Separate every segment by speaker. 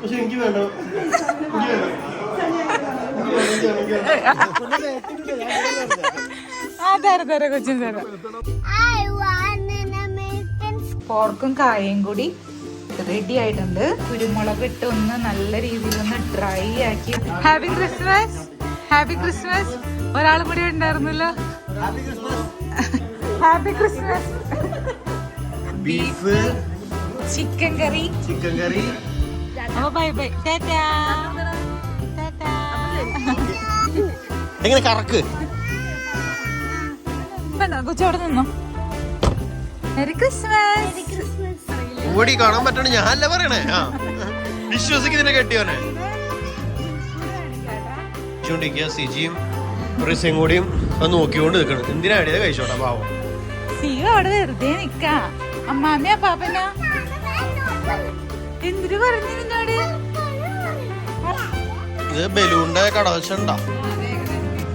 Speaker 1: പക്ഷെ എനിക്ക് വേണ്ട.
Speaker 2: ആ തരാം തരാം കൊച്ചിന് തരാം
Speaker 3: I want an
Speaker 2: പോർക്കും കായയും കൂടി റെഡി ആയിട്ടുണ്ട്. കുരുമുളക് ഇട്ട് ഒന്ന് നല്ല രീതിയിൽ ഒന്ന് ഡ്രൈ ആക്കി. ഹാപ്പി ക്രിസ്മസ് ഹാപ്പി ക്രിസ്മസ് ഒരാൾ കൂടി ഉണ്ടായിരുന്നല്ലോ. Happy Christmas
Speaker 1: beef
Speaker 2: chicken curry
Speaker 1: chicken curry
Speaker 2: അപ്പൊ ബൈ ബൈ. ടാറ്റാ. ടാറ്റാ.
Speaker 1: എങ്ങനെ കറക്ക്?
Speaker 2: കൊച്ചവിടെ നിന്നോ? Merry Christmas.
Speaker 1: ഓടി കാണാൻ പറ്റണ ഞാനല്ല പറയണേ? ആ. വിശ്വസിക്കുന്നതിനെ കെട്ടിയോനെ ചൂണ്ടിക്കുക സിജിയും റിസയും കൂടിയും അത് നോക്കിക്കൊണ്ട് നിൽക്കണം. എന്തിനാ അടിയത് കഴിച്ചോട്ടെ പാവം.
Speaker 2: സിയോ അവിടെ വെറുതെ നിക്കാ. അമ്മാമ്മയാ പാപ്പനാ എന്തിനു പറഞ്ഞു നിന്നോട്
Speaker 1: ഇത് ബലൂണിന്റെ കടവശണ്ട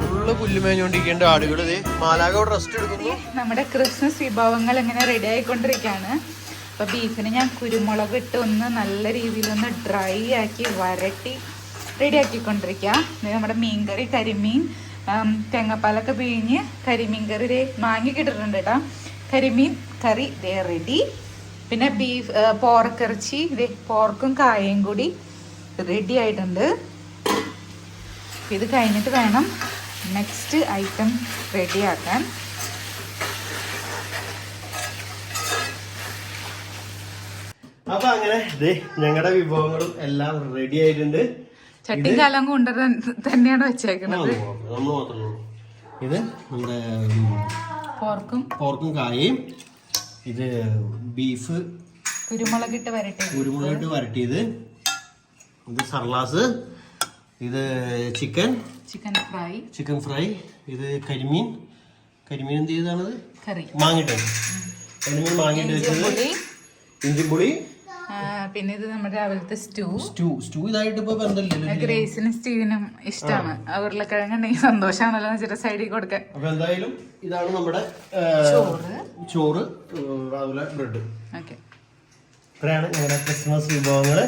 Speaker 1: ഫുള്ള് പുല്ലുമേഞ്ഞോണ്ടിരിക്കേണ്ട ആടുകൾ മാലാക റെസ്റ്റ് എടുക്കുന്നു.
Speaker 2: നമ്മുടെ ക്രിസ്മസ് വിഭവങ്ങൾ ഇങ്ങനെ റെഡി ആയിക്കൊണ്ടിരിക്കുകയാണ് അപ്പൊ ബീഫിന് ഞാൻ കുരുമുളക് ഇട്ട് ഒന്ന് നല്ല രീതിയിൽ ഒന്ന് ഡ്രൈ ആക്കി വരട്ടി റെഡി ആക്കിക്കൊണ്ടിരിക്കുക ഇത് നമ്മുടെ മീൻകറി കരിമീൻ തേങ്ങാപ്പാലൊക്കെ പിഴിഞ്ഞ് കരിമീൻ കറി മാങ്ങി കിട്ടിട്ടുണ്ട് കേട്ടോ കരിമീൻ കറി ദേ റെഡി പിന്നെ ബീഫ് പോർക്കിറച്ചി ഇതേ പോർക്കും കായയും കൂടി റെഡി ആയിട്ടുണ്ട്. ഇത് കഴിഞ്ഞിട്ട് വേണം നെക്സ്റ്റ് ഐറ്റം റെഡിയാക്കാൻ
Speaker 1: അപ്പൊ അങ്ങനെ ഞങ്ങളുടെ വിഭവങ്ങളും എല്ലാം റെഡി ആയിട്ടുണ്ട്.
Speaker 2: ചട്ടി കാലം കൊണ്ട് തന്നെയാണ് വെച്ചേക്കുന്നത്
Speaker 1: നമ്മൾ മാത്രമേ ഇത് നമ്മുടെ
Speaker 2: പോർക്കും
Speaker 1: പോർക്കും കായയും ഇത് ബീഫ്
Speaker 2: കുരുമുളക് ഇട്ട് വരട്ടി വരട്ടെ
Speaker 1: കുരുമുളകിട്ട് വരട്ടിയത്. ഇത് സർലാസ്. ഇത് chicken.
Speaker 2: Chicken fry.
Speaker 1: Chicken fry. ഇത് കരിമീൻ. കരിമീൻ എന്ത് ചെയ്താണത്
Speaker 2: കറി.
Speaker 1: മാങ്ങിട്ട് കരിമീൻ മാങ്ങിട്ട് വെച്ചത്
Speaker 2: പുളി.
Speaker 1: ഇഞ്ചിപ്പുളി
Speaker 2: പിന്നെ ഇത് നമ്മുടെ രാവിലത്തെ സ്റ്റൂ.
Speaker 1: സ്റ്റൂ സ്റ്റൂ ഇതായിട്ട് ഇപ്പൊ ബന്ധമില്ലല്ലോ
Speaker 2: ഗ്രേസിനും സ്റ്റീവിനും ഇഷ്ടമാണ് ഉരുളക്കിഴങ്ങ് ഉണ്ടെങ്കിൽ സന്തോഷമാണല്ലോ എന്ന് വെച്ചിട്ട് സൈഡിൽ കൊടുക്കാൻ.
Speaker 1: അപ്പൊ എന്തായാലും ഇതാണ് നമ്മുടെ
Speaker 2: ചോറ്.
Speaker 1: ചോറ് അതുപോലെ ബ്രെഡ്.
Speaker 2: ഓക്കെ.
Speaker 1: ഇത്രയാണ് ഞങ്ങളുടെ ക്രിസ്മസ് വിഭവങ്ങൾ.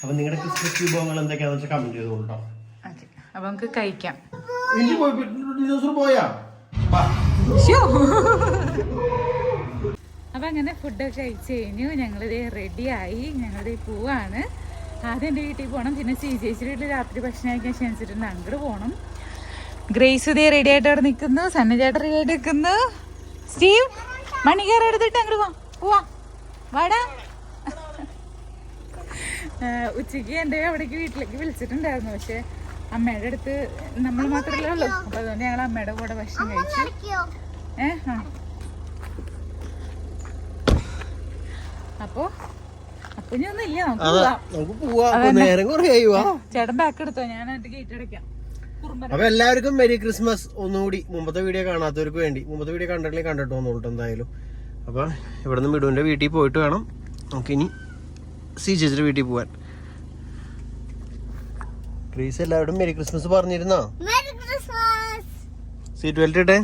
Speaker 1: അപ്പൊ നിങ്ങളുടെ ക്രിസ്മസ് വിഭവങ്ങൾ എന്തൊക്കെയാന്ന് വെച്ചാൽ കമന്റ് ചെയ്തോളൂ
Speaker 2: അപ്പൊ നമുക്ക് കഴിക്കാം.
Speaker 1: പോയി.
Speaker 2: അപ്പൊ അങ്ങനെ ഫുഡൊക്കെ കഴിച്ച് കഴിഞ്ഞു. ഞങ്ങളിത് റെഡിയായി. ഞങ്ങളിത് പോവാണ്. ആദ്യം എന്റെ വീട്ടിൽ പോകണം പിന്നെ സി ചേച്ചി വീട്ടിൽ രാത്രി ഭക്ഷണം കഴിക്കാൻ ക്ഷണിച്ചിട്ടുണ്ട്. അങ്ങോട്ട് പോകണം ഗ്രേസ് ഇതേ റെഡി ആയിട്ട് അവിടെ നിൽക്കുന്നു. സണ്ണി ചേട്ടൻ റെഡി ആയിട്ട് നിൽക്കുന്നു. സ്റ്റീവ് മണിക്കാർ എടുത്തിട്ട് അങ്ങോട്ട് പോവാം പോവാ. വാടാ. ഉച്ചയ്ക്ക് എന്റെ അവിടേക്ക് വീട്ടിലേക്ക് വിളിച്ചിട്ടുണ്ടായിരുന്നു. പക്ഷേ അമ്മയുടെ അടുത്ത് നമ്മൾ മാത്രമല്ലേ ഉള്ളൂ. അപ്പം അതുകൊണ്ട് ഞങ്ങൾ അമ്മയുടെ കൂടെ ഭക്ഷണം കഴിച്ചു. ഏഹ് ആ. അപ്പോ അപ്പൊ ഇനി ഒന്നും ഇല്ല നമുക്ക്
Speaker 1: അതെ
Speaker 2: പോവാം.
Speaker 1: നമുക്ക് പോവാ. നേരം
Speaker 2: ചേട്ടൻ ബാക്ക് എടുത്തോ? ഞാൻ എന്നിട്ട് ഗേറ്റ് അടയ്ക്കാം
Speaker 1: അപ്പൊ എല്ലാവർക്കും മെരി ക്രിസ്മസ് ഒന്നുകൂടി മുമ്പത്തെ വീഡിയോ കാണാത്തവർക്ക് വേണ്ടി. മുമ്പത്തെ വീഡിയോ കണ്ടെങ്കിൽ കണ്ടിട്ട് വന്നോളൂ എന്തായാലും. അപ്പൊ ഇവിടുന്ന് മിടുവിന്റെ വീട്ടിൽ പോയിട്ട് വേണം. നമുക്കിനി സി ചേച്ചിയുടെ വീട്ടിൽ പോവാൻ. ക്രീസ് എല്ലാവരും മെരി ക്രിസ്മസ് പറഞ്ഞിരുന്നോ. സീറ്റ് ബെൽറ്റ് ഇട്ടെ.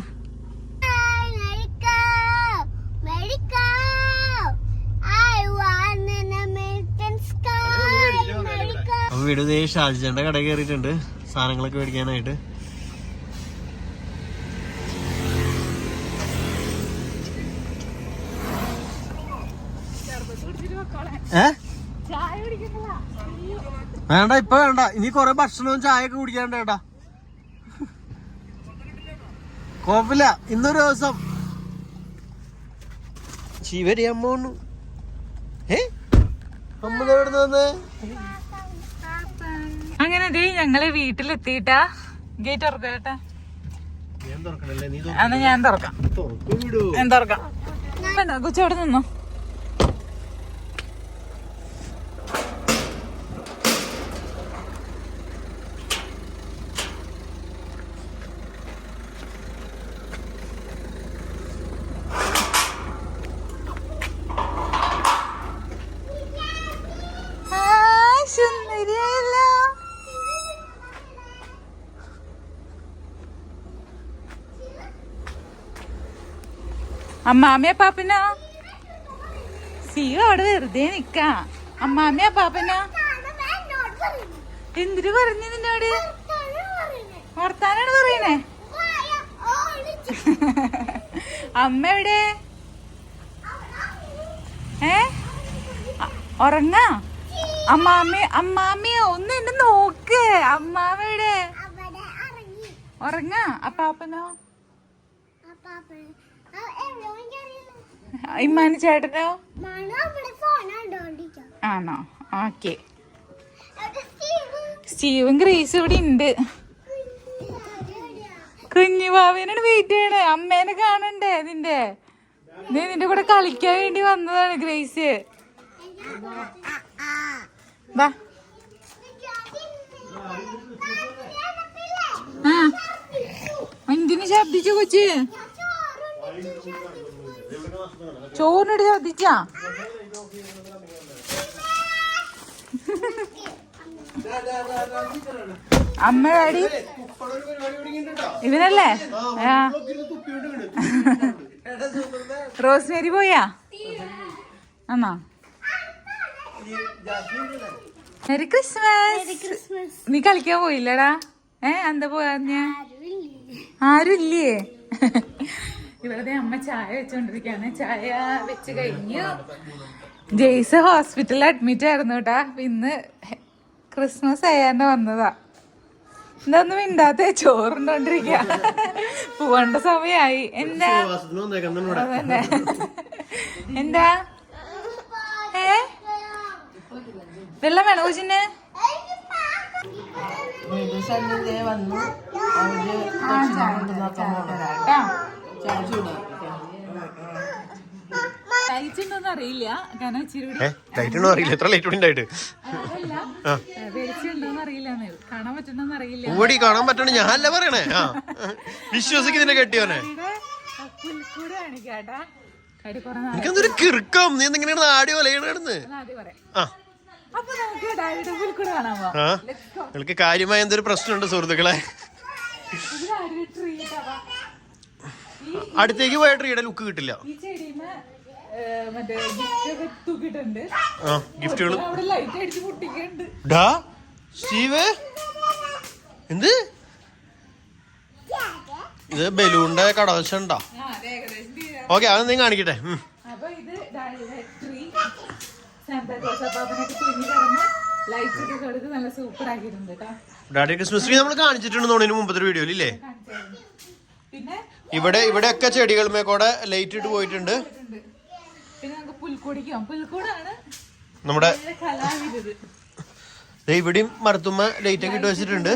Speaker 1: വീട് ഇതേ ഷാജിച്ചേന്റെ കട കയറിയിട്ടുണ്ട്. സാധനങ്ങളൊക്കെ മേടിക്കാനായിട്ട്. വേണ്ട ഇപ്പൊ വേണ്ട. ഇനി കൊറേ ഭക്ഷണവും ചായ ഒക്കെ കുടിക്കാണ്ട് കേട്ടാ. കുഴപ്പമില്ല ഇന്നൊരു ദിവസം. ശിവരി അമ്മ ഏ അമ്മ എവിടെ വന്നേ?
Speaker 2: അങ്ങനെ ദേ ഞങ്ങൾ വീട്ടിലെത്തിയിട്ടാ ഗേറ്റ് തുറക്കട്ടെ എന്നാ ഞാൻ തുറക്കാം.
Speaker 1: എന്തോർക്കാം
Speaker 2: ഞാൻ തുറക്കാം. വേണ്ട കൊച്ചവിടെ നിന്നോ ആ, സുന്ദരിയായല്ലോ. അമ്മാമ്മയെ പാപ്പനോ സിയോ അവിടെ വെറുതെ നിക്കാ. അമ്മാമ്മയാ പാപ്പനോ എന്തിനു പറഞ്ഞു നിന്നോട്? വർത്താനാണ് പറയണേ? അമ്മ എവിടെ? ഏ? ഉറങ്ങ? അമ്മാമ്മ അമ്മാമ്മയോ ഒന്ന് എന്നെ നോക്ക്. അമ്മാമ്മ എവിടെ?
Speaker 3: അവിടെ ഇറങ്ങി.
Speaker 2: ഉറങ്ങാ? അപ്പാപ്പനോ?
Speaker 3: അപ്പൊ എവിടെ അറിയില്ല
Speaker 2: ഇമ്മാനി ചേട്ടനോ? ആണോ? ഓക്കെ
Speaker 3: സ്റ്റീവ്
Speaker 2: ഗ്രേസ് ഇവിടെ ഉണ്ട്. കുഞ്ഞു ബാബേനാണ് വെയിറ്റ് ചെയ്യണേ. അമ്മേനെ കാണണ്ടേ നിന്റെ? നീ നിന്റെ കൂടെ കളിക്കാൻ വേണ്ടി വന്നതാണ് ഗ്രേസ് വാ. ആ. എന്തിനു ശബ്ദിച്ചു കൊച്ച്? ചോറിനിട്ട് ശബ്ദിച്ചാ അമ്മ ഡാഡി? ഇവനല്ലേ? റോസ്മേരി പോയാ? ആന്നാ മെരി ക്രിസ്മസ് നീ കളിക്കാൻ പോയില്ലടാ. ഏ എന്താ പോയാ ആരുമില്ലേ? ഇവിടെ അമ്മ ചായ വെച്ചോണ്ടിരിക്കാണ്. ചായ വെച്ച് കഴിഞ്ഞു. ജെയ്സ് ഹോസ്പിറ്റലിൽ അഡ്മിറ്റ് ആയിരുന്നു കേട്ടാ ഇന്ന് ക്രിസ്മസ് ആയാണ്ട് വന്നതാ. എന്താന്ന് മിണ്ടാത്ത ചോറുണ്ടോണ്ടിരിക്ക. പോവണ്ട സമയായി. എന്താ? അതന്നെ. എന്താ? ഏ? വെള്ളം വേണോ കൊച്ചിന്? അറിയില്ല. കാരണം ഇച്ചിരി
Speaker 1: അറിയില്ല. എത്ര ലൈറ്റ് ഉണ്ടായിട്ട്
Speaker 2: കാണാൻ അറിയില്ല.
Speaker 1: ഓടി കാണാൻ പറ്റണ ഞാനല്ല പറയണേ? ആ. വിശ്വസിക്കുന്നതിനെ കെട്ടിയോനെ എനിക്കെന്തൊരു കിറുക്കം? നീ എന്തെങ്കിലും ആടി ആ. നിങ്ങൾക്ക് കാര്യമായ എന്തൊരു പ്രശ്നമുണ്ട് സുഹൃത്തുക്കളെ? അടുത്തേക്ക് പോയ ട്രീയുടെ ലുക്ക് കിട്ടില്ല. ഗിഫ്റ്റുകൾ സ്റ്റീവ്. എന്ത്? ഇത് ബലൂണിന്റെ
Speaker 2: കടവശണ്ടാ
Speaker 1: ഓക്കെ അത് നീ കാണിക്കട്ടെ. ഡാഡി ക്രിസ്മസ് ട്രീ നമ്മൾ കാണിച്ചിട്ടുണ്ട് തോന്നിന് മുമ്പത്തെ വീഡിയോയിൽ ഇല്ലേ?
Speaker 2: പിന്നെ
Speaker 1: ഇവിടെ ഇവിടെയൊക്കെ ചെടികളുമേ കൂടെ ലൈറ്റ് ഇട്ട് പോയിട്ടുണ്ട്.
Speaker 2: പിന്നെ നമുക്ക് പുൽക്കൊടിക്കാം പുൽക്കൂടാണ്
Speaker 1: നമ്മുടെ
Speaker 2: കലാവിരുത്.
Speaker 1: ഇവിടെയും മരത്തുമ്മ ലൈറ്റ് ഒക്കെ ഇട്ട് വെച്ചിട്ടുണ്ട്.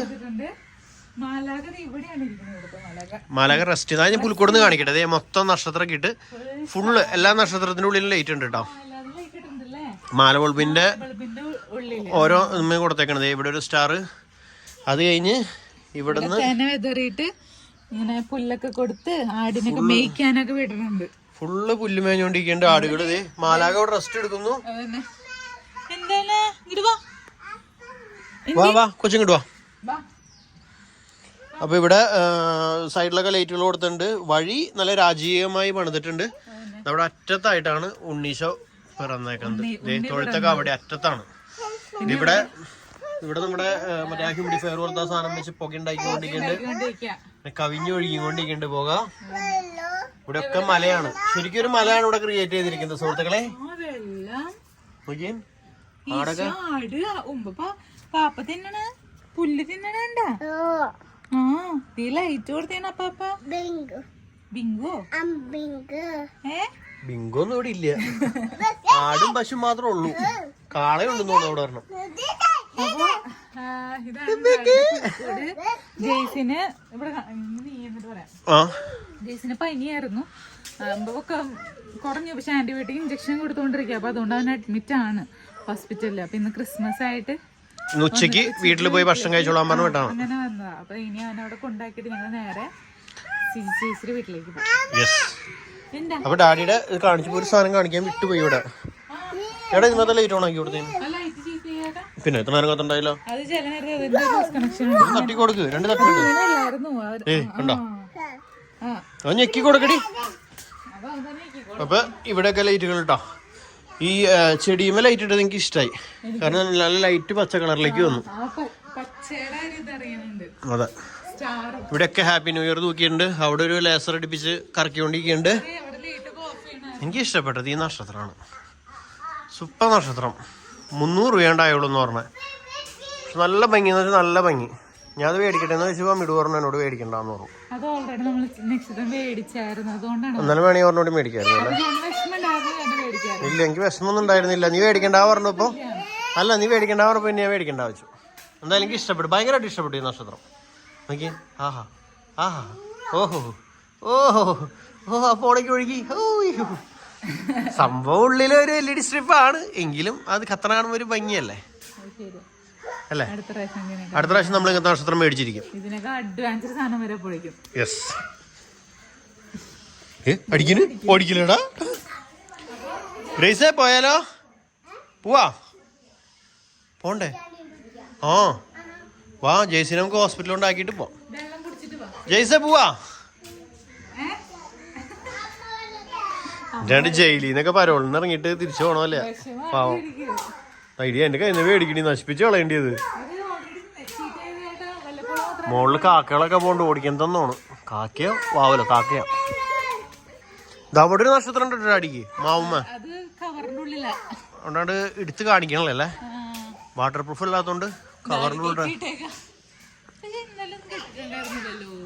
Speaker 2: മാലാക
Speaker 1: റെസ്റ്റ് ഞാൻ പുൽക്കൂടുന്ന് കാണിക്കട്ടെ. അതെ മൊത്തം നക്ഷത്രമൊക്കെ ഇട്ട് ഫുള്ള് എല്ലാ നക്ഷത്രത്തിന്റെ ഉള്ളിലും ലൈറ്റ് ഉണ്ട് കേട്ടോ. മാല ബൾബിന്റെ ഓരോ കൊടുത്തേക്കണത്. ഇവിടെ ഒരു സ്റ്റാർ അത് കഴിഞ്ഞ് ഇവിടുന്ന്
Speaker 2: ഇങ്ങനെ പുല്ലൊക്കെ കൊടുത്ത് ആടിനൊക്കെ മേയ്ക്കാനൊക്കെ വിടുന്നുണ്ട്
Speaker 1: ഫുള്ള് പുല്ല് മേഞ്ഞോണ്ടിരിക്കേണ്ട ആടുകൾ. മാലാക അവിടെ റെസ്റ്റ് എടുക്കുന്നു.
Speaker 2: എന്താണ് വാ.
Speaker 1: വാ കൊച്ചിങ്ങോട്ട് വാ. അപ്പൊ ഇവിടെ സൈഡിലൊക്കെ ലൈറ്റുകൾ കൊടുത്തിട്ടുണ്ട്. വഴി നല്ല രാജീയമായി പണിതിട്ടുണ്ട്. നമ്മുടെ അറ്റത്തായിട്ടാണ് ഉണ്ണീശോ പിറന്നേക്കുന്നത്. തൊഴുത്തൊക്കെ അവിടെ അറ്റത്താണ്. ഇവിടെ ഇവിടെ നമ്മുടെ മറ്റേ ഹ്യൂമിഡിഫയർ പോലത്തെ സാധനം വെച്ച് പുക ഉണ്ടാക്കിക്കൊണ്ടിരിക്കുന്നുണ്ട്.
Speaker 2: കൊണ്ടിരിക്കുക
Speaker 1: കവിഞ്ഞു കവിഞ്ഞ് ഒഴുകിക്കൊണ്ടിരിക്കുന്നുണ്ട് പോക. ഇവിടെ ഒക്കെ മലയാണ്. ശരിക്കും ഒരു മലയാണ് ഇവിടെ ക്രിയേറ്റ് ചെയ്തിരിക്കുന്നത് സുഹൃത്തുക്കളെ.
Speaker 2: പാപ്പ തിന്നണ? പുല്ല് തിന്നണണ്ട ആ തീ ലൈറ്റ് കൊടുത്തേന പാപ്പ?
Speaker 3: ബിങ്ക്
Speaker 2: ബിങ്കോ
Speaker 1: ഒന്നും ഇവിടെ ഇല്ല. ആടും പശു മാത്രമേ ഉള്ളൂ. കാളയുണ്ടെന്ന് തോന്നുന്നു അവിടെ വരണം
Speaker 2: അപ്പൊ ഇതാണ്. ജെയ്സിന് ഇവിടെ കാ- നീ എന്നിട്ട് പറയാം.
Speaker 1: ആ.
Speaker 2: ജെയ്സിന് പനിയായിരുന്നു. ഒക്കെ കുറഞ്ഞു. പക്ഷെ ആന്റിബയോട്ടിക് ഇഞ്ചക്ഷൻ കൊടുത്തോണ്ടിരിക്കുക അപ്പൊ അതുകൊണ്ട് അവൻ അഡ്മിറ്റ് ആണ് ഹോസ്പിറ്റലിൽ അപ്പൊ ഇന്ന് ക്രിസ്മസ് ആയിട്ട്
Speaker 1: ഉച്ചയ്ക്ക് വീട്ടിൽ പോയി ഭക്ഷണം കഴിച്ചോളാൻ പറഞ്ഞു വിട്ടാണ്?
Speaker 2: അങ്ങനെ വന്നതാ. അപ്പൊ ഇനി അവനവിടെ കൊണ്ടാക്കിട്ട് കൊണ്ടാക്കിയിട്ട് ഞങ്ങൾ നേരെ ചേച്ചിയുടെ വീട്ടിലേക്ക് പോകും
Speaker 1: അപ്പൊ ഡാഡിയുടെ കാണിച്ചു പോയി ഒരു സാധനം കാണിക്കാൻ വിട്ടുപോയി ഇവിടെ. എടാ ഇന്നത്തെ ലൈറ്റ് ഓൺ ആക്കി കൊടുത്തേ
Speaker 2: ആ ലൈറ്റ് ചീത്ത ചെയ്യാതെ
Speaker 1: പിന്നെ എത്ര നേരം കത്തുണ്ടായില്ലോ? തട്ടി കൊടുക്ക് രണ്ട് കണ്ടോ?
Speaker 2: ആ.
Speaker 1: അത് ഞെക്കി കൊടുക്കടി.
Speaker 2: അപ്പൊ
Speaker 1: ഇവിടെയൊക്കെ ലൈറ്റുകൾ ഇട്ടോ ഈ ചെടിയുമേ ലൈറ്റ് ഇട്ടത് എനിക്ക് ഇഷ്ടമായി കാരണം നല്ല ലൈറ്റ് പച്ച കളറിലേക്ക് വന്നു. അതെ. ഇവിടെയൊക്കെ ഹാപ്പി ന്യൂ ഇയർ തൂക്കിയിട്ടുണ്ട്. അവിടെ ഒരു ലേസർ അടിപ്പിച്ച് കറക്കിക്കൊണ്ടിരിക്കുന്നുണ്ട്. എനിക്ക് ഇഷ്ടപ്പെട്ടത് ഈ നക്ഷത്രമാണ്. സൂപ്പർ നക്ഷത്രം. മുന്നൂറ് രൂപയുണ്ടായുള്ളൂ എന്ന് പറഞ്ഞത് പക്ഷെ നല്ല ഭംഗി എന്ന് വെച്ചാൽ നല്ല ഭംഗി. ഞാൻ അത് മേടിക്കട്ടെ എന്ന് വെച്ചപ്പോൾ മിടു പറഞ്ഞു എന്നോട് മേടിക്കണ്ടെന്ന് പറഞ്ഞു.
Speaker 2: അത് ഓൾറെഡി നമ്മൾ മേടിച്ചായിരുന്നു. അതുകൊണ്ടാണ്
Speaker 1: എന്നാലും വേണമെങ്കിൽ പറഞ്ഞോട് മേടിക്കായിരുന്നു അല്ലേ? ഇല്ല എനിക്ക് വിഷമൊന്നും ഉണ്ടായിരുന്നില്ല. നീ മേടിക്കണ്ട പറഞ്ഞപ്പോ അല്ല നീ മേടിക്കണ്ട പറഞ്ഞപ്പോൾ പിന്നെ ഞാൻ മേടിക്കണ്ട വെച്ചു. എന്തായാലും എനിക്ക് ഇഷ്ടപ്പെട്ടു. ഭയങ്കരമായിട്ട് ഇഷ്ടപ്പെട്ടു ഈ നക്ഷത്രം. നോക്കി. ആഹാ. ആഹാ. ഓഹോ. ഓഹോ. ഓഹോ അപ്പോൾ ഒഴുകി. ഓയ്യോ സംഭവം ഉള്ളിൽ ഒരു എൽ ഇ ഡി സ്ട്രിപ്പാണ്. എങ്കിലും അത് ഖത്തർ കാണുമ്പോൾ ഒരു ഭംഗിയല്ലേ? അല്ലേ?
Speaker 2: അടുത്ത പ്രാവശ്യം
Speaker 1: നമ്മൾ ഇങ്ങനത്തെ നക്ഷത്രം മേടിച്ചിരിക്കും. യെസ് ഓടിക്കലടാ ഗ്രേസേ പോയാലോ? പോവാ. പോണ്ടേ? ആ. വാ ജയ്സിനെ നമുക്ക് ഹോസ്പിറ്റലിൽ ഉണ്ടാക്കിയിട്ട് പോവാം. ജയ്സേ പോവാ. രണ്ട് ജയിലിൽ നിന്നൊക്കെ പരോളിന്ന് ഇറങ്ങിട്ട് തിരിച്ചു പോണല്ലേ പാവം. ഐഡിയ എന്റെ കയ്യിൽ നിന്ന് മേടിക്കണി നശിപ്പിച്ച് കളയേണ്ടിയത്. മുകളിൽ കാക്കകളൊക്കെ പോണ്ട് ഓടിക്കാൻ തന്നോണ് കാക്കയോ? വാവലോ കാക്കയോ? ഇതവിടെ ഒരു നക്ഷത്രം ഉണ്ടോ അടിക്ക്. മാവുമ്മ. അതുകൊണ്ടാണ്ട് എടുത്ത് കാണിക്കണല്ലേ
Speaker 2: അല്ലേ?
Speaker 1: വാട്ടർ പ്രൂഫ് അല്ലാത്തോണ്ട്
Speaker 2: കവറിന്റെ ഉള്ള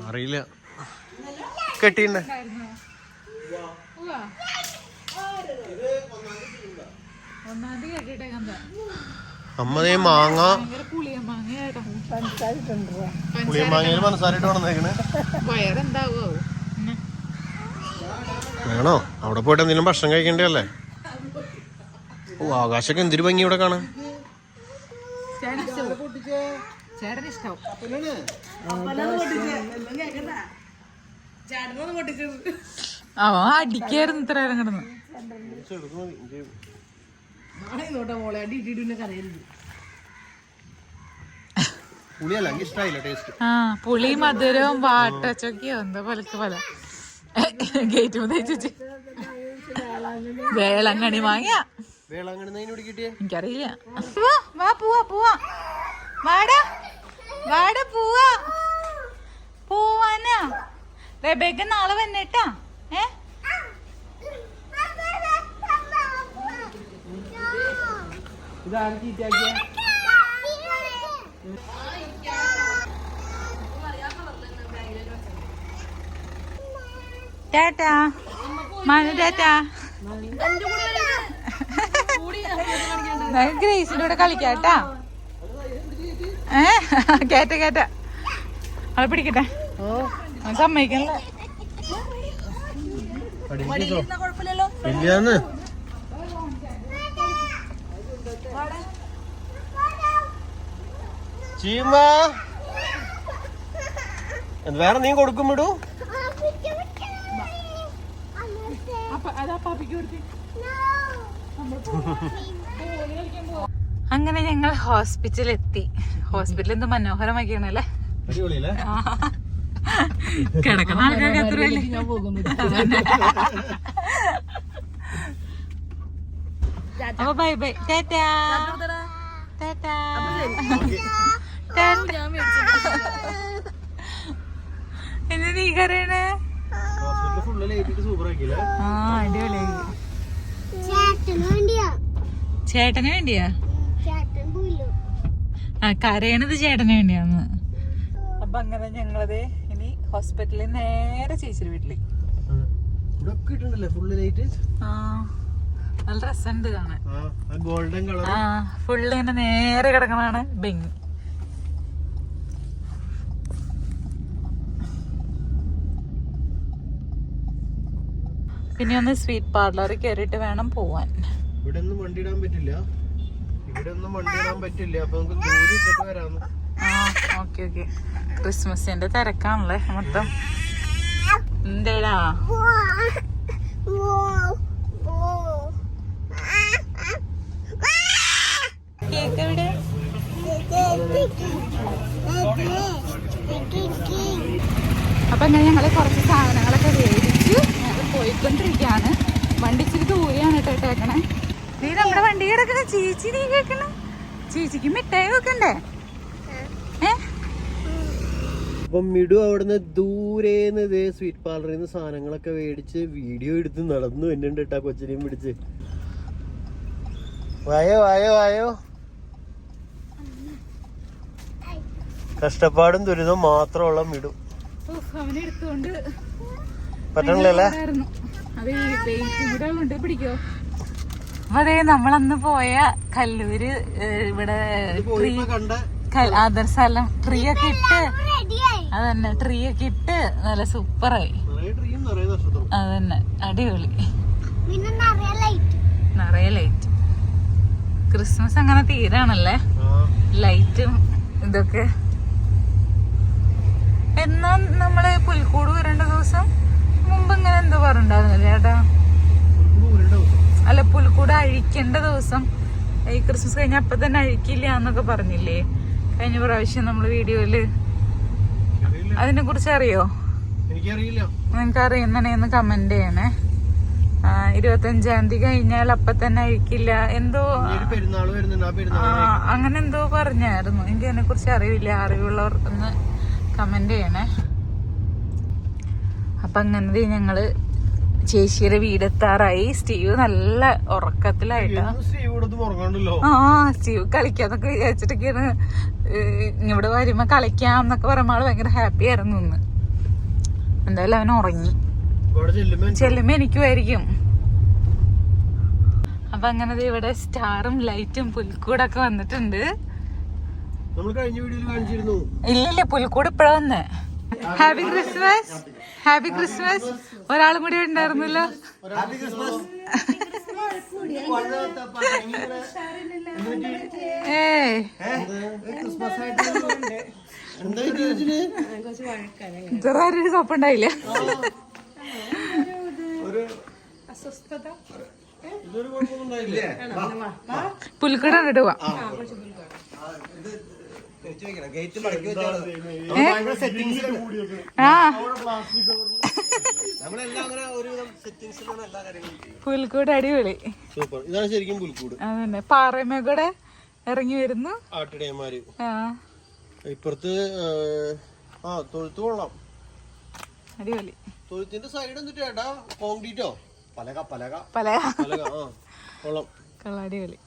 Speaker 1: അറിയില്ല. കെട്ടിണ്ടേ.
Speaker 2: ഒന്നാം തീയതി കെട്ടിയിട്ടേക്കാം എന്താ?
Speaker 1: അമ്മതേ മാങ്ങ.
Speaker 2: ഭയങ്കര പുളിയ മാങ്ങയാട്ടോ
Speaker 1: പുളിയും മാങ്ങയിൽ മനസ്സാരിട്ട് വന്നേക്കണ്. വേണോ? അവിടെ പോയിട്ട് എന്തെങ്കിലും ഭക്ഷണം കഴിക്കണ്ടല്ലേ ഓ ആകാശൊക്കെ എന്തൊരു ഭംഗി ഇവിടെ കാണാൻ.
Speaker 2: ചേട്ടന് അവൻ അടിക്കായിരുന്നു ഇത്ര നേരം കിടന്ന്.
Speaker 1: പുളിയല്ല എനിക്ക് ടേസ്റ്റ്
Speaker 2: ആ പുളി മധുരവും വാട്ടച്ചൊക്കെയോ എന്താ പോലക്ക് പല. ഗേറ്റ് മുതച്ച് വേളങ്ങണി വാങ്ങിയ എനിക്കറിയില്ല. വാ പൂവാ പോവാ പോവാ. വാടാ വാടാ പോവാ. പോവാനാ. റെബേക്ക് നാളെ വന്നേട്ടാ. ഏ? ടാറ്റാ? മനു ടാറ്റാ? ഗ്രേസിന്റെ കൂടെ കളിക്കാട്ടാ ഏ? കേറ്റ കേറ്റ. അത് പിടിക്കട്ടെ? സമ്മതിക്കണല്ലേ
Speaker 1: ഇല്ലാന്ന്. ചീമ. എന്ത് വേറെ നീ കൊടുക്കും വിടൂ.
Speaker 2: അങ്ങനെ ഞങ്ങൾ ഹോസ്പിറ്റലിൽ എത്തി. ഹോസ്പിറ്റൽ എന്ത് കിടക്കുന്ന ആൾക്കാർക്ക് എത്ര അപ്പൊ ബൈ ബൈ. ടാറ്റാ. ടാറ്റാ. എന്ത് നീ
Speaker 1: കറിയണേ
Speaker 2: ആ അടിപൊളിയായി
Speaker 3: ചേട്ടന് വേണ്ടിയാ.
Speaker 2: ആ കരയണത് ചേട്ടന് വേണ്ടിയാന്ന്. അപ്പൊ അങ്ങനെ ഞങ്ങളത് ഹോസ്പിറ്റലിൽ നേരെ ചേച്ചിയുടെ വീട്ടിലേക്ക്. നല്ല രസമുണ്ട് കാണാൻ.
Speaker 1: ആ ഗോൾഡൻ കളർ
Speaker 2: ആ ഫുള്ള് ഇങ്ങനെ നേരെ കിടക്കണാണ് ബെങ്. പിന്നെ ഒന്ന് സ്വീറ്റ് പാർലറിൽ കയറിയിട്ട് വേണം പോവാൻ.
Speaker 1: ഇവിടെ ഒന്നും വണ്ടി ഇടാൻ പറ്റില്ല. ഇവിടെ ഒന്നും വണ്ടി ഇടാൻ പറ്റില്ല. അപ്പൊ നമുക്ക് ദൂരെ ഇട്ടിട്ട് വരാന്ന്
Speaker 2: ആ ഓക്കെ ഓക്കെ. ക്രിസ്മസിന്റെ തിരക്കാണല്ലേ മൊത്തം? അപ്പൊ അങ്ങനെ ഞങ്ങൾ കുറച്ച് സാധനങ്ങളൊക്കെ മേടിച്ചു ഞങ്ങൾ പോയിക്കൊണ്ടിരിക്കുകയാണ്. വണ്ടി ഇച്ചിരി ദൂരെയാണ് കേട്ടോ കേക്കണേ. നീ നമ്മുടെ വണ്ടി ചേച്ചി നീ കേക്കണേ? ചീച്ചിക്ക് മിഠായി വെക്കണ്ടേ ഏ
Speaker 1: അപ്പം മിടു അവിടുന്ന് ദൂരേന്ന് ഇതേ സ്വീറ്റ് പാർലറിൽ നിന്ന് സാധനങ്ങളൊക്കെ മേടിച്ച് വീഡിയോ എടുത്ത് നടന്നു എന്നുണ്ട് കേട്ടാ കൊച്ചിനെയും പിടിച്ച്. വായോ വായോ വായോ. കഷ്ടപ്പാടും ദുരിതം മാത്രമുള്ള മിടു.
Speaker 2: പറ്റണല്ലേ
Speaker 1: പറ്റണില്ലല്ലേ
Speaker 2: അതേ നമ്മളന്ന് പോയ കല്ലൂര് ഇവിടെ അതർ സ്ഥലം ട്രീ ഒക്കെ ഇട്ട്
Speaker 3: റെഡിയായി
Speaker 2: അതന്നെ ട്രീ ഒക്കെ ഇട്ട് നല്ല സൂപ്പറായി. അതന്നെ അടിപൊളി.
Speaker 3: നിറയെ ലൈറ്റ്
Speaker 2: ക്രിസ്മസ് അങ്ങനെ തീരാണല്ലേ? ലൈറ്റും ഇതൊക്കെ. എന്നാ നമ്മൾ പുൽക്കൂട് വരേണ്ട ദിവസം മുമ്പ് ഇങ്ങനെ എന്തോ പറഞ്ഞിട്ടുണ്ടായിരുന്നില്ലേ ചേട്ടാ അല്ല പുൽക്കൂട് അഴിക്കേണ്ട ദിവസം. ഈ ക്രിസ്മസ് കഴിഞ്ഞ അപ്പൊ തന്നെ അഴിക്കില്ല എന്നൊക്കെ പറഞ്ഞില്ലേ? കഴിഞ്ഞ പ്രാവശ്യം നമ്മൾ വീഡിയോയിൽ അതിനെ കുറിച്ച് അറിയോ നിങ്ങൾക്ക് അറിയുന്നതിനെ കമന്റ് ചെയ്യണേ. ഇരുപത്തഞ്ചാം തീയതി കഴിഞ്ഞാൽ അപ്പൊ തന്നെ അയക്കില്ല എന്തോ അങ്ങനെ എന്തോ പറഞ്ഞായിരുന്നു. എനിക്ക് അതിനെ കുറിച്ച് അറിവില്ല അറിവുള്ളവർക്കൊന്ന് കമന്റ് ചെയ്യണേ. അപ്പൊ അങ്ങനെ ഞങ്ങൾ ചേച്ചിയുടെ വീടെത്താറായി. സ്റ്റീവ് നല്ല ഉറക്കത്തിലായിട്ടാ. ആ സ്റ്റീവ് കളിക്കാന്നൊക്കെ വിചാരിച്ചിട്ടൊക്കെയാണ്. ഇവിടെ വരുമ്പോ കളിക്കാം എന്നൊക്കെ പറയുമ്പോൾ ആൾ ഭയങ്കര ഹാപ്പി ആയിരുന്നു ഇന്ന്. എന്തായാലും അവൻ ഉറങ്ങി.
Speaker 1: ചെല്ലുമ്പോ
Speaker 2: എനിക്കുമായിരിക്കും. അപ്പൊ അങ്ങനെ ഇവിടെ സ്റ്റാറും ലൈറ്റും പുൽക്കൂടൊക്കെ വന്നിട്ടുണ്ട്. ഇല്ലില്ല പുൽക്കൂട് ഇപ്പഴാ വന്നേ. ഹാപ്പി ക്രിസ്മസ് ഹാപ്പി ക്രിസ്മസ് ഒരാളും കൂടി ഉണ്ടായിരുന്നല്ലോ. ഏ. ഇതൊരു കുഴപ്പമുണ്ടായില്ല പുൽക്കട കണ്ടിട്ട് പോവാം ആ. പുൽക്കൂട് അടിപൊളി.
Speaker 1: സൂപ്പർ. ഇതാണ് ശരിക്കും പുൽക്കൂട്.
Speaker 2: അതന്നെ. പാറമേ കൂടെ ഇറങ്ങി വരുന്നു.
Speaker 1: ആട്ടിടയന്മാര്.
Speaker 2: ആ.
Speaker 1: ഇപ്പുറത്ത് ആ, ആ തൊഴുത്ത് കൊള്ളാം.
Speaker 2: അടിപൊളി.
Speaker 1: തൊഴുത്തിന്റെ സൈഡ് എന്നിട്ട് ഏട്ടാ കോൺക്രീറ്റോ? പലക പലക.
Speaker 2: പലക.
Speaker 1: പലക ആ. കൊള്ളാം.
Speaker 2: കൊള്ളാം. അടിപൊളി.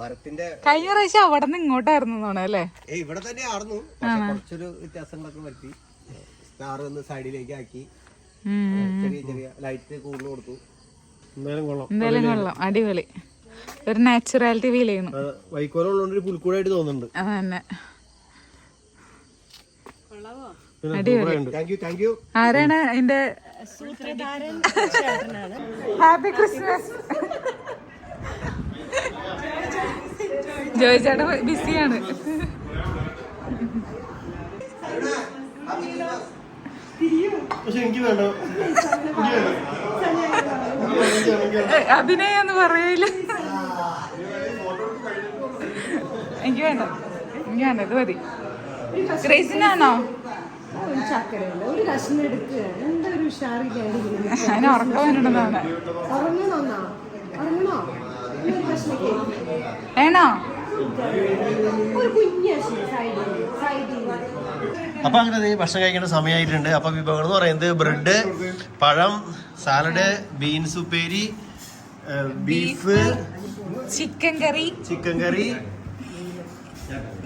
Speaker 4: മരത്തിന്റെ
Speaker 2: കഴിഞ്ഞ പ്രാവശ്യം അവിടെ നിന്ന് ഇങ്ങോട്ടായിരുന്നു അല്ലേ?
Speaker 4: ഏ ഇവിടെ തന്നെ ആർന്നു പക്ഷെ കുറച്ചൊരു വ്യത്യാസങ്ങളൊക്കെ വരുത്തി. സ്റ്റാർ ഒന്ന് സൈഡിലേക്ക് ആക്കി. ചെറിയ ചെറിയ ലൈറ്റ് കൂടുതൽ കൊടുത്തു.
Speaker 1: എന്തായാലും കൊള്ളാം.
Speaker 2: അടിപൊളി. ഒരു നാച്ചുറാലിറ്റി ഫീൽ ചെയ്യുന്നു.
Speaker 1: വൈക്കോലം ഉള്ളതുകൊണ്ട് ഒരു പുൽക്കൂടായിട്ട് തോന്നുന്നുണ്ട്.
Speaker 2: അതന്നെ. ആരാണ് അതിന്റെ ഹാപ്പി ക്രിസ്മസ് ജോയ് ചേട്ടൻ ബിസിയാണ്
Speaker 1: അഭിനയ
Speaker 2: എന്ന് പറയില്ല എനിക്ക് വേണ്ട. എനിക്ക് വേണ്ട ഇത് മതി. ഗ്രേസിനാണോ?
Speaker 5: ഒരു കഷ്ണം എടുക്കുക എന്താ ഒരു
Speaker 2: ഉറക്കം
Speaker 5: ഉറങ്ങണോ? ഈ
Speaker 1: അപ്പൊ അങ്ങനെ ഭക്ഷണം കഴിക്കേണ്ട സമയമായിട്ടുണ്ട് അപ്പൊ വിഭവങ്ങൾ എന്ന് പറയുന്നത് ബ്രെഡ് പഴം സാലഡ് ബീൻസ് ഉപ്പേരി beef
Speaker 2: chicken curry
Speaker 1: chicken curry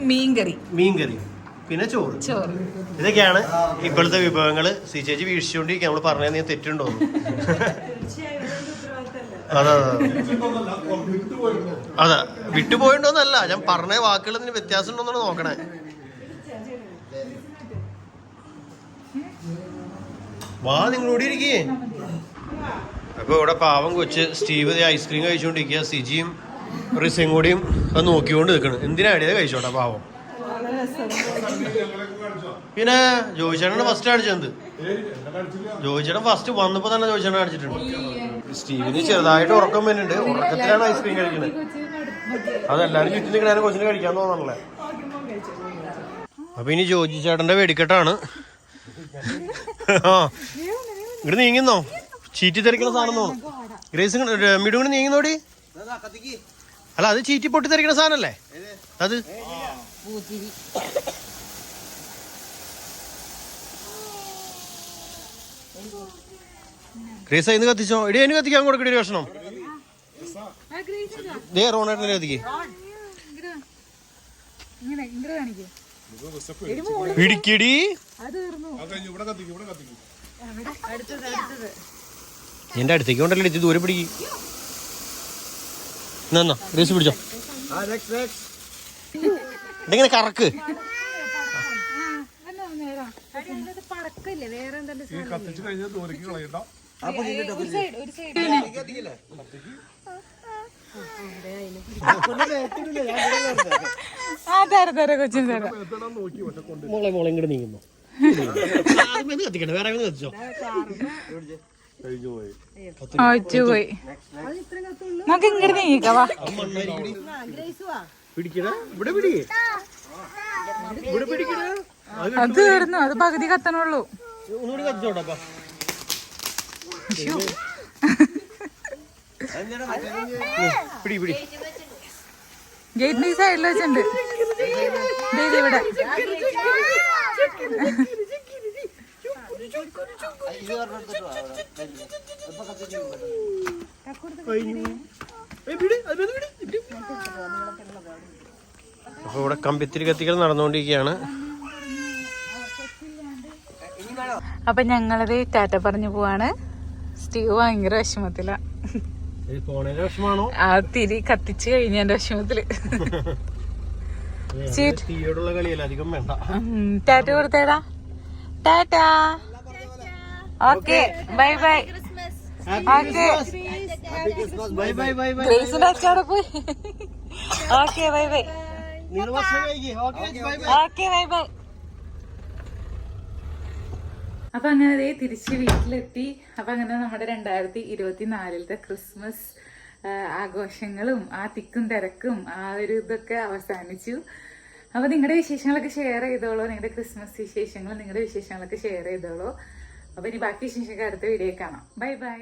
Speaker 2: മീൻ കറി.
Speaker 1: മീൻ കറി പിന്നെ ചോറ്.
Speaker 2: ചോറ്.
Speaker 1: ഇതൊക്കെയാണ് ഇപ്പോഴത്തെ വിഭവങ്ങൾ. സി ചേച്ചി വീക്ഷിച്ചുകൊണ്ടിരിക്കുക നമ്മൾ പറഞ്ഞത് നീ തെറ്റുണ്ടോ അതെ അതെ. വിട്ടുപോയിണ്ടോന്നല്ല ഞാൻ പറഞ്ഞ വാക്കുകൾ ഇതിന് വ്യത്യാസം ഉണ്ടോന്നാണ് നോക്കണേ. വാ നിങ്ങളോട് ഇരിക്കേ. അപ്പൊ ഇവിടെ പാവം കൊച്ച് സ്റ്റീവ് ദേ ഐസ്ക്രീം കഴിച്ചുകൊണ്ടിരിക്കുക സിജിയും റിസയും കൂടിയും അത് നോക്കിക്കൊണ്ട് നിൽക്കണം എന്തിനാ അത് കഴിച്ചോട്ടെ പാവം? പിന്നെ ജോയിച്ചേട്ടനാണ് ഫസ്റ്റ് കാണിച്ചത് ജോയിച്ചേട്ടൻ ഫസ്റ്റ് വന്നപ്പോ തന്നെ ജോയിച്ചേട്ടൻ കാണിച്ചിട്ടുണ്ട് സ്റ്റീവിന് ചെറുതായിട്ട് ഉറക്കം വരുന്നുണ്ട്. ഉറക്കത്തിലാണ് ഐസ്ക്രീം കഴിക്കുന്നത് അതെല്ലാരും ചുറ്റും നിൽക്കണ കൊച്ചിന് കഴിക്കാൻ തോന്നണല്ലേ? അപ്പൊ ഇനി ജോജി ചേട്ടന്റെ വെടിക്കെട്ടാണ്. ആ. ഇങ്ങോട്ട് നീങ്ങുന്നോ? ചീറ്റി തെറിക്കുന്ന സാധനം ഗ്രേസ് ഗ്രേസ് മിടുകൊണ്ട് നീങ്ങുന്നോടി? അല്ല അത് ചീറ്റി പൊട്ടി പൊട്ടിത്തെറിക്കണ സാധനല്ലേ? അത്? ക്രീസ ഇന്ന് കത്തിച്ചോ ഇടി അതിന് കത്തിക്കാൻ കൊടുക്കടി ഭക്ഷണം ദേ റോണേട്ടനെ കത്തിക്ക് പിടിക്കടി എന്റെ അടുത്തേക്ക് കൊണ്ടല്ലേ ഇത് ദൂരെ പിടിക്ക് എന്നാ ഗ്രേസ് പിടിച്ചോ ഇതിങ്ങനെ കറക്ക്
Speaker 6: കത്തിച്ച് കഴിഞ്ഞാൽ ദൂരേക്ക് കളയണ്ട
Speaker 2: ആ തരാം തരാം കൊച്ചിന് തരാം.
Speaker 1: മോളെ മോളെ ഇങ്ങോട്ട് നീങ്ങുന്നു. വേറെ കത്തിച്ചോ
Speaker 6: പോയി
Speaker 2: നമുക്ക് ഇങ്ങോട്ട് അത് തീർന്നു അത് പകുതി കത്തണുള്ളൂ.
Speaker 1: ഒന്നുകൂടി കത്തിച്ചോട്ടപ്പാ പിടി പിടി.
Speaker 2: ഗേറ്റിന്റെ ഈ സൈഡിൽ വെച്ചിട്ടുണ്ട് ഇവിടെ.
Speaker 1: അപ്പൊ ഇവിടെ കമ്പിത്തിരി കത്തിക്കൽ നടന്നുകൊണ്ടിരിക്കുകയാണ്.
Speaker 2: അപ്പൊ ഞങ്ങളത് ടാറ്റ പറഞ്ഞു പോവാണ്. സ്റ്റീവ് ഭയങ്കര
Speaker 1: വിഷമത്തിലാണോ
Speaker 2: ആ തിരി കത്തിച്ചു കഴിഞ്ഞ എന്റെ
Speaker 1: വിഷമത്തിൽ. കളിയല്ല? അധികം വേണ്ട.
Speaker 2: ഉം, tata കൊടുത്തേടാ. Tata. Okay bye bye. Okay.
Speaker 1: Bye bye bye bye.
Speaker 2: ഗ്രേസിന്റെ അച്ഛവിടെ പോയി. Okay bye bye.
Speaker 1: Okay bye bye.
Speaker 2: അപ്പൊ അങ്ങനെ അതേ തിരിച്ച് വീട്ടിലെത്തി. അപ്പൊ അങ്ങനെ നമ്മുടെ രണ്ടായിരത്തി ഇരുപത്തി നാലിലത്തെ ക്രിസ്മസ് ആഘോഷങ്ങളും ആ തിക്കും തിരക്കും ആ ഒരു ഇതൊക്കെ അവസാനിച്ചു. അപ്പൊ നിങ്ങളുടെ വിശേഷങ്ങളൊക്കെ ഷെയർ ചെയ്തോളൂ. നിങ്ങളുടെ ക്രിസ്മസ് വിശേഷങ്ങളും നിങ്ങളുടെ വിശേഷങ്ങളൊക്കെ ഷെയർ ചെയ്തോളൂ. അപ്പൊ ഇനി ബാക്കി വിശേഷങ്ങൾ അടുത്ത വീഡിയോ കാണാം. Bye bye